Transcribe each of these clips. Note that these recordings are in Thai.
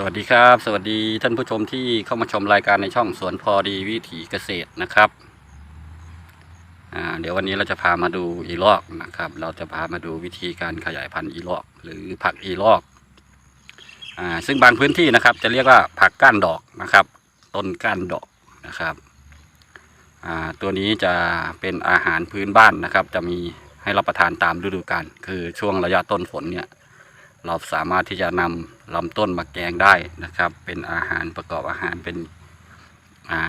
สวัสดีครับ สวัสดีท่านผู้ชมที่เข้ามาชมรายการในช่องสวนพอดีวิถีเกษตรนะครับเดี๋ยววันนี้เราจะพามาดูอีลอกนะครับ เราจะพามาดูวิธีการขยายพันธุ์อีลอก หรือผักอีลอกอซึ่งบางพื้นที่นะครับ จะเรียกว่าผักก้านดอกนะครับ ต้นก้านดอกนะครับตัวนี้จะเป็นอาหารพื้นบ้านนะครับ จะมีให้รับประทานตามฤดูกาลคือช่วงระยะต้นฝนเนี่ย เราสามารถที่จะนำลำต้นมาแกงได้นะครับ เป็นอาหารประกอบอาหารเป็นอ่า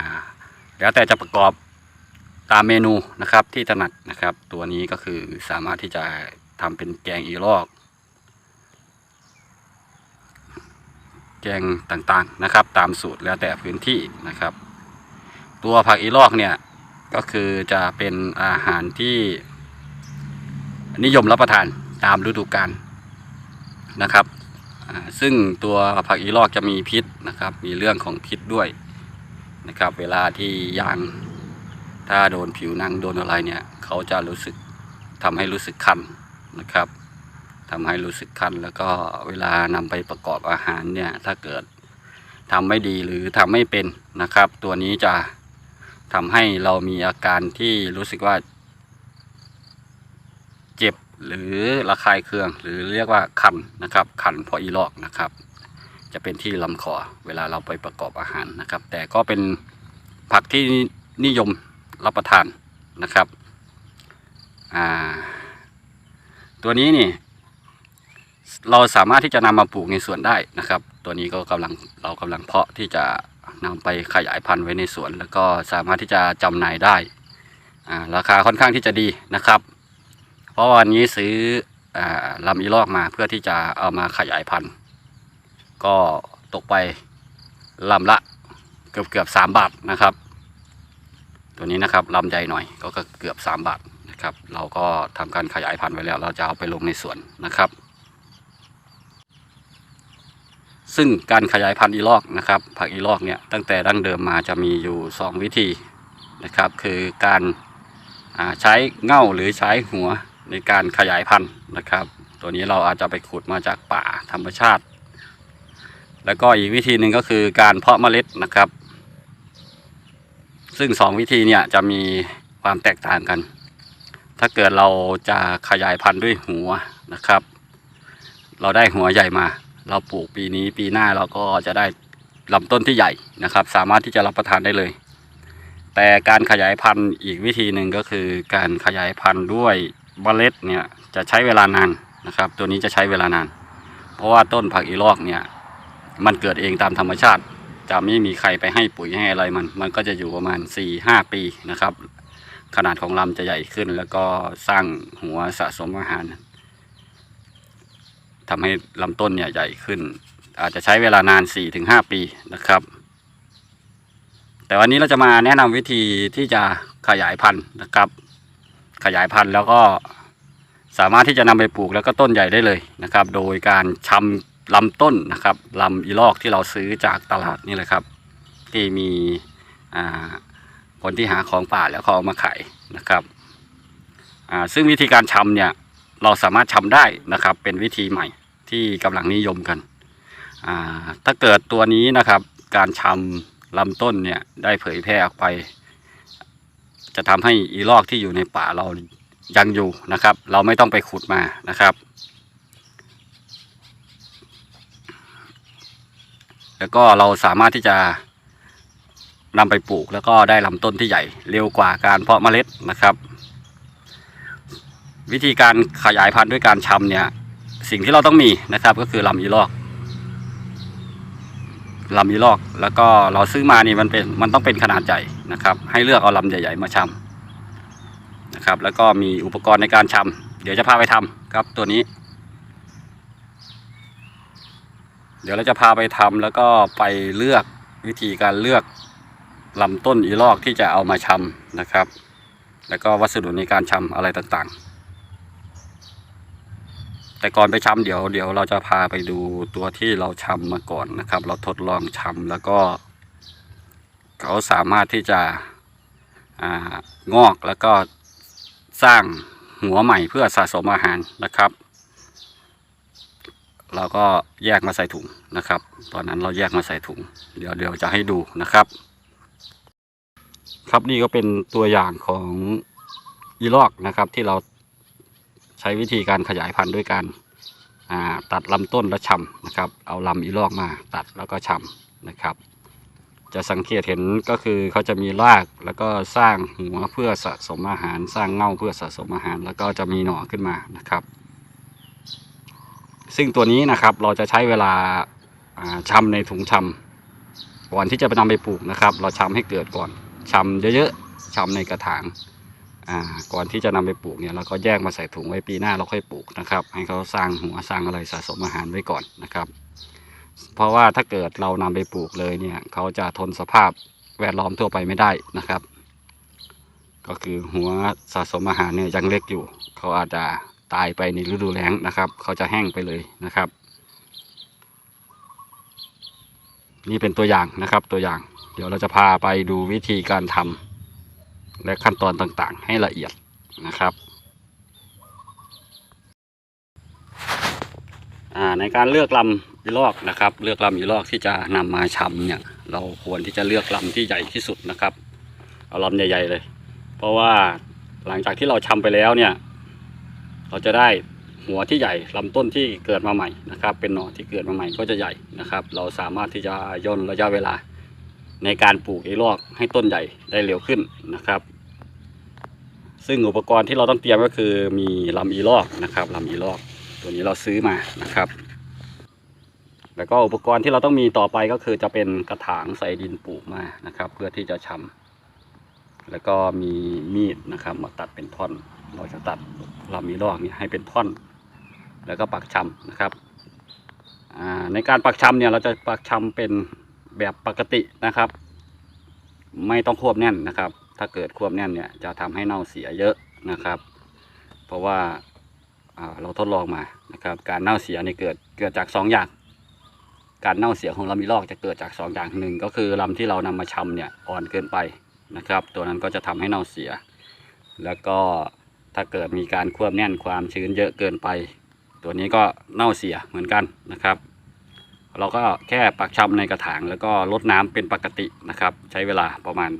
แล้วแต่จะประกอบตามเมนูนะครับที่ถนัดนะครับ ตัวนี้ก็คือสามารถที่จะทำเป็นแกงอีลอก แกงต่างๆนะครับ ตามสูตรแล้วแต่พื้นที่นะครับ ตัวผักอีลอกเนี่ยก็คือจะเป็นอาหารที่นิยมรับประทานตามฤดูกาล นะครับ ซึ่งตัวผักอีลอกจะมีพิษนะครับ มีเรื่องของพิษด้วยนะครับ เวลาที่ยางถ้าโดนผิวหนังโดนอะไรเนี่ยเขาจะรู้สึกทำให้รู้สึกคันนะครับทำให้รู้สึกคันแล้วก็เวลานำไปประกอบอาหารเนี่ยถ้าเกิดทำไม่ดีหรือทำไม่เป็นนะครับ ตัวนี้จะทำให้เรามีอาการที่รู้สึกว่า เจ็บ หรือระคายเคือง หรือเรียกว่าคันนะครับ คันเพราะอีลอกนะครับ จะเป็นที่ลำคอเวลาเราไปประกอบอาหารนะครับ แต่ก็เป็นผักที่นิยมรับประทานนะครับตัวนี้นี่ เราสามารถที่จะนำมาปลูกในสวนได้นะครับ ตัวนี้ก็กำลังเรากำลังเพาะที่จะนำไปขยายพันธุ์ไว้ในสวน แล้วก็สามารถที่จะจำหน่ายได้ราคาค่อนข้างที่จะดีนะครับ ราะวันนี้ซื้ออลำอีลอกมาเพื่อที่จะเอามาขยายพันธุ์ก็ตกไปลำละเกือบเกือบสามบาทนะครับ ตัวนี้นะครับลำใหญ่หน่อยก็เกือบสามบาทนะครับ เราก็ทำการขยายพันธุ์ไว้แล้ว เราจะเอาไปลงในสวนนะครับ ซึ่งการขยายพันธุ์อีลอกนะครับ ผักอีลอกเนี่ยตั้งแต่ดั้งเดิมมาจะมีอยู่สองวิธีนะครับ คือการใช้เง่าหรือใช้หัว ในการขยายพันธุ์นะครับ ตัวนี้เราอาจจะไปขุดมาจากป่าธรรมชาติ แล้วก็อีกวิธีหนึ่งก็คือการเพาะเมล็ดนะครับ ซึ่งสองวิธีเนี่ยจะมีความแตกต่างกัน ถ้าเกิดเราจะขยายพันธุ์ด้วยหัวนะครับ เราได้หัวใหญ่มา เราปลูกปีนี้ปีหน้าเราก็จะได้ลำต้นที่ใหญ่นะครับ สามารถที่จะรับประทานได้เลย แต่การขยายพันธุ์อีกวิธีหนึ่งก็คือการขยายพันธุ์ด้วย เมล็ดเนี่ยจะใช้เวลานานนะครับ ตัวนี้จะใช้เวลานาน เพราะว่าต้นผักอีลอกเนี่ยมันเกิดเองตามธรรมชาติ จะไม่มีใครไปให้ปุ๋ยให้อะไรมัน มันก็จะอยู่ประมาณ 4-5 ปีนะครับ ขนาดของลำจะใหญ่ขึ้น แล้วก็สร้างหัวสะสมอาหารทำให้ลำต้นเนี่ยใหญ่ขึ้น อาจจะใช้เวลานาน 4-5 ปีนะครับ แต่วันนี้เราจะมาแนะนำวิธีที่จะขยายพันธุ์นะครับ ขยายพันธุ์แล้วก็สามารถที่จะนำไปปลูกแล้วก็ต้นใหญ่ได้เลยนะครับ โดยการชำลำต้นนะครับลำอีลอกที่เราซื้อจากตลาดนี่แหละครับ ที่มีคนที่หาของป่าแล้วเขาเอามาขายนะครับซึ่งวิธีการชำเนี่ยเราสามารถชำได้นะครับ เป็นวิธีใหม่ที่กำลังนิยมกัน ถ้าเกิดตัวนี้นะครับ การชำลำต้นเนี่ยได้เผยแพร่ออกไป จะทำให้อีลอกที่อยู่ในป่าเรายังอยู่นะครับ เราไม่ต้องไปขุดมานะครับ แล้วก็เราสามารถที่จะนำไปปลูกแล้วก็ได้ลำต้นที่ใหญ่เร็วกว่าการเพาะเมล็ดนะครับ วิธีการขยายพันธุ์ด้วยการชำเนี่ยสิ่งที่เราต้องมีนะครับ ก็คือลำอีลอก ลำอีลอก แล้วก็เราซื้อมานี่มันเป็นมันต้องเป็นขนาดใหญ่นะครับ ให้เลือกเอาลำใหญ่ ๆ มาชำนะครับ แล้วก็มีอุปกรณ์ในการชำเดี๋ยวจะพาไปทำครับตัวนี้ เดี๋ยวเราจะพาไปทำแล้วก็ไปเลือกวิธีการเลือกลำต้นอีลอกที่จะเอามาชำนะครับ แล้วก็วัสดุในการชำอะไรต่างๆ แต่ก่อนไปชำเดี๋ยวเดี๋ยวเราจะพาไปดูตัวที่เราชำมาก่อนนะครับ เราทดลองชำแล้วก็ เขาสามารถที่จะอ่างอกแล้วก็สร้างหัวใหม่เพื่อสะสมอาหารนะครับ เราก็แยกมาใส่ถุงนะครับ ตอนนั้นเราแยกมาใส่ถุง เดี๋ยวเดี๋ยวจะให้ดูนะครับ ครับนี่ก็เป็นตัวอย่างของอีลอกนะครับที่เรา ใช้วิธีการขยายพันธุ์ด้วยการตัดลำต้นและชำนะครับ เอาลำอีลอกมาตัดแล้วก็ชำนะครับ จะสังเกตเห็นก็คือเขาจะมีรากแล้วก็สร้างหัวเพื่อสะสมอาหาร สร้างเง่าเพื่อสะสมอาหาร แล้วก็จะมีหน่อขึ้นมานะครับ ซึ่งตัวนี้นะครับเราจะใช้เวลาอ่าชำในถุงชำก่อนที่จะไปนำไปปลูกนะครับ เราชำให้เกิดก่อนชำเยอะๆชำในกระถาง อ่าก่อนที่จะนำไปปลูกเนี่ยเราก็แยกมาใส่ถุงไว้ปีหน้าเราค่อยปลูกนะครับ ให้เขาสร้างหัวสร้างอะไรสะสมอาหารไว้ก่อนนะครับ เพราะว่าถ้าเกิดเรานำไปปลูกเลยเนี่ยเขาจะทนสภาพแวดล้อมทั่วไปไม่ได้นะครับ ก็คือหัวสะสมอาหารเนี่ยยังเล็กอยู่ เขาอาจจะตายไปในฤดูแล้งนะครับ เขาจะแห้งไปเลยนะครับ นี่เป็นตัวอย่างนะครับตัวอย่าง เดี๋ยวเราจะพาไปดูวิธีการทำ และขั้นตอนต่างๆ ให้ละเอียดนะครับในการเลือกลำอีลอกนะครับ เลือกลำอีลอกที่จะนำมาชำเนี่ย เราควรที่จะเลือกลำที่ใหญ่ที่สุดนะครับ เอาลำใหญ่ๆเลย เพราะว่าหลังจากที่เราชำไปแล้วเนี่ย เราจะได้หัวที่ใหญ่ลำต้นที่เกิดมาใหม่นะครับ เป็นหน่อที่เกิดมาใหม่ก็จะใหญ่นะครับ เราสามารถที่จะย่นระยะเวลา ในการปลูกอีลอกให้ต้นใหญ่ได้เร็วขึ้นนะครับ ซึ่งอุปกรณ์ที่เราต้องเตรียมก็คือมีลำอีลอกนะครับลำอีลอก ตัวนี้เราซื้อมานะครับ แล้วก็อุปกรณ์ที่เราต้องมีต่อไปก็คือจะเป็นกระถางใส่ดินปลูกมานะครับ เพื่อที่จะชำแล้วก็มีมีดนะครับ มาตัดเป็นท่อน เราจะตัดลำมีลอกนี้ให้เป็นท่อน แล้วก็ปักชำนะครับในการปักชำเนี่ยเราจะปักชำเป็นแบบปกตินะครับ ไม่ต้องควบแน่นนะครับ ถ้าเกิดควบแน่นเนี่ยจะทำให้เน่าเสียเยอะนะครับ เพราะว่าอ่าเราทดลองมานะครับ การเน่าเสียนี่เกิดเกิดจากสองอย่าง การเน่าเสียของลำมีลอกจะเกิดจากสองอย่างหนึ่งก็คือลำที่เรานำมาชำเนี่ยอ่อนเกินไปนะครับ ตัวนั้นก็จะทำให้เน่าเสีย แล้วก็ถ้าเกิดมีการควบแน่นความชื้นเยอะเกินไป ตัวนี้ก็เน่าเสียเหมือนกันนะครับ เราก็แค่ปักชำในกระถางแล้วก็ลดน้ำเป็นปกตินะครับ ใช้เวลาประมาณ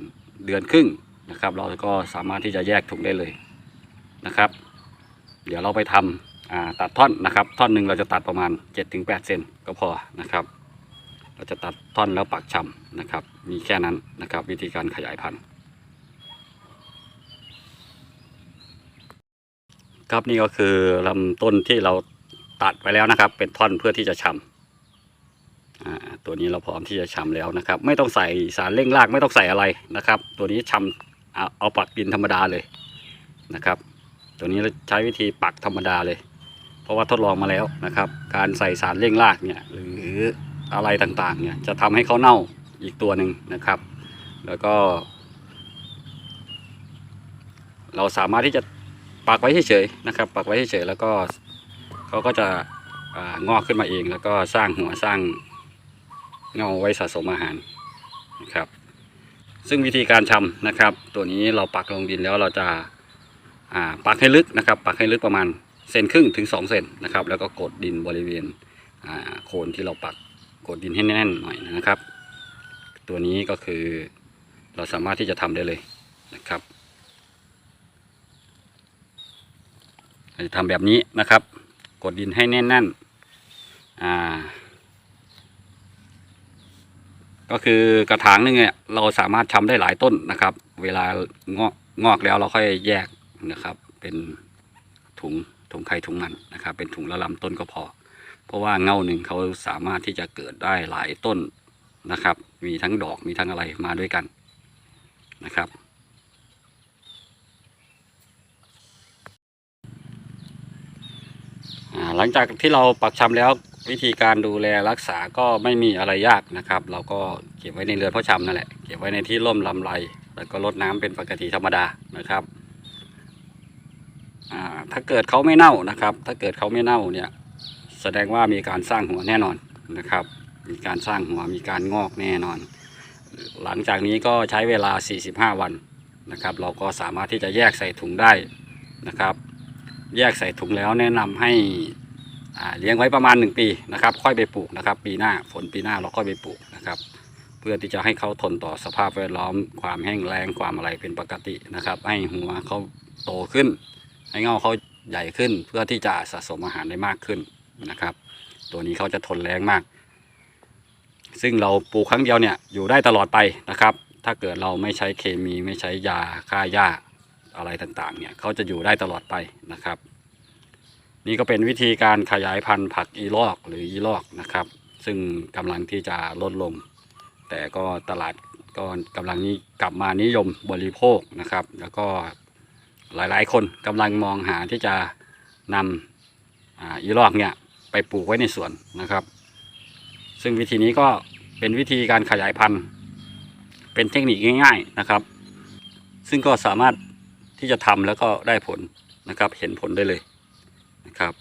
เดือนครึ่ง นะครับ เราก็สามารถที่จะแยกถุงได้เลยนะครับ เดี๋ยวเราไปทำอ่าตัดท่อนนะครับ ท่อนหนึ่งเราจะตัดประมาณ 7-8เซนก็พอนะครับ เราจะตัดท่อนแล้วปักชำนะครับ มีแค่นั้นนะครับ วิธีการขยายพันธุ์ครับนี่ก็คือลำต้นที่เราตัดไปแล้วนะครับ เป็นท่อนเพื่อที่จะชำอ่าตัวนี้เราพร้อมที่จะชำแล้วนะครับ ไม่ต้องใส่สารเร่งรากไม่ต้องใส่อะไรนะครับ ตัวนี้ชำ เอาเอาปักดินธรรมดาเลยนะครับ ตัวนี้เราใช้วิธีปักธรรมดาเลย เพราะว่าทดลองมาแล้วนะครับ การใส่สารเร่งรากเนี่ยหรืออะไรต่างๆเนี่ยจะทำให้เขาเน่าอีกตัวหนึ่งนะครับ แล้วก็ เราสามารถที่จะปักไว้เฉยๆนะครับ ปักไว้เฉยๆแล้วก็เขาก็จะองอกขึ้นมาเอง แล้วก็สร้างหัวสร้างเงาไว้สะสมอาหารนะครับ ซึ่งวิธีการชำนะครับ ตัวนี้เราปักลงดินแล้วเราจะาปักให้ลึกนะครับ ปักให้ลึกประมาณเซนครึ่งถึง2เซนนะครับ แล้วก็กดดินบริเวณโคนที่เราปักกดดินให้แน่นหน่อยนะครับ ตัวนี้ก็คือเราสามารถที่จะทำได้เลยนะครับจะทำแบบนี้นะครับ กดดินให้แน่นๆอ่า ก็คือกระถางหนึงเนี่ยเราสามารถชำได้หลายต้นนะครับ เวลางอกงอกแล้วเราค่อยแยกนะครับ เป็นถุงถุงใครถุงมันนะครับ เป็นถุงละลำต้นก็พอ เพราะว่าเง่าหนึ่งเขาสามารถที่จะเกิดได้หลายต้นนะครับ มีทั้งดอกมีทั้งอะไรมาด้วยกันนะครับ หลังจากที่เราปักชำแล้ว วิธีการดูแลรักษาก็ไม่มีอะไรยากนะครับ เราก็เก็บไว้ในเรือนพาะชำนั่นแหละเก็บไว้ในที่ร่มลำไรแล้วก็รดน้ำเป็นปกติธรรมดานะครับถ้าเกิดเขาไม่เน่านะครับ ถ้าเกิดเขาไม่เน่าเนี่ยแสดงว่ามีการสร้างหัวแน่นอนนะครับ มีการสร้างหัวมีการงอกแน่นอน หลังจากนี้ก็ใช้เวลา 45 วันนะครับ เราก็สามารถที่จะแยกใส่ถุงได้นะครับ แยกใส่ถุงแล้วแนะนำให้ เลี้ยงไว้ประมาณ 1 ปีนะครับ ค่อยไปปลูกนะครับ ปีหน้าฝนปีหน้าเราค่อยไปปลูกนะครับ เพื่อที่จะให้เขาทนต่อสภาพแวดล้อม ความแห้งแล้งความอะไรเป็นปกตินะครับ ให้หัวเขาโตขึ้น ให้เงาเขาใหญ่ขึ้น เพื่อที่จะสะสมอาหารได้มากขึ้นนะครับ ตัวนี้เขาจะทนแรงมาก ซึ่งเราปลูกครั้งเดียวเนี่ยอยู่ได้ตลอดไปนะครับ ถ้าเกิดเราไม่ใช้เคมีไม่ใช้ยาฆ่าหญ้าอะไรต่างๆเนี่ยเขาจะอยู่ได้ตลอดไปนะครับ นี่ก็เป็นวิธีการขยายพันธุ์ผักอีลอกหรืออีลอกนะครับ ซึ่งกำลังที่จะลดลง แต่ก็ตลาดก็กำลังนี้กลับมานิยมบริโภคนะครับ แล้วก็หลายๆ คนกำลังมองหาที่จะนำอีลอกเนี่ยไปปลูกไว้ในสวนนะครับ ซึ่งวิธีนี้ก็เป็นวิธีการขยายพันธุ์ เป็นเทคนิคง่าย ๆนะครับ ซึ่งก็สามารถที่จะทำแล้วก็ได้ผลนะครับ เห็นผลได้เลย นะครับ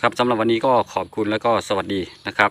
ครับสำหรับวันนี้ก็ขอบคุณแล้วก็สวัสดีนะครับ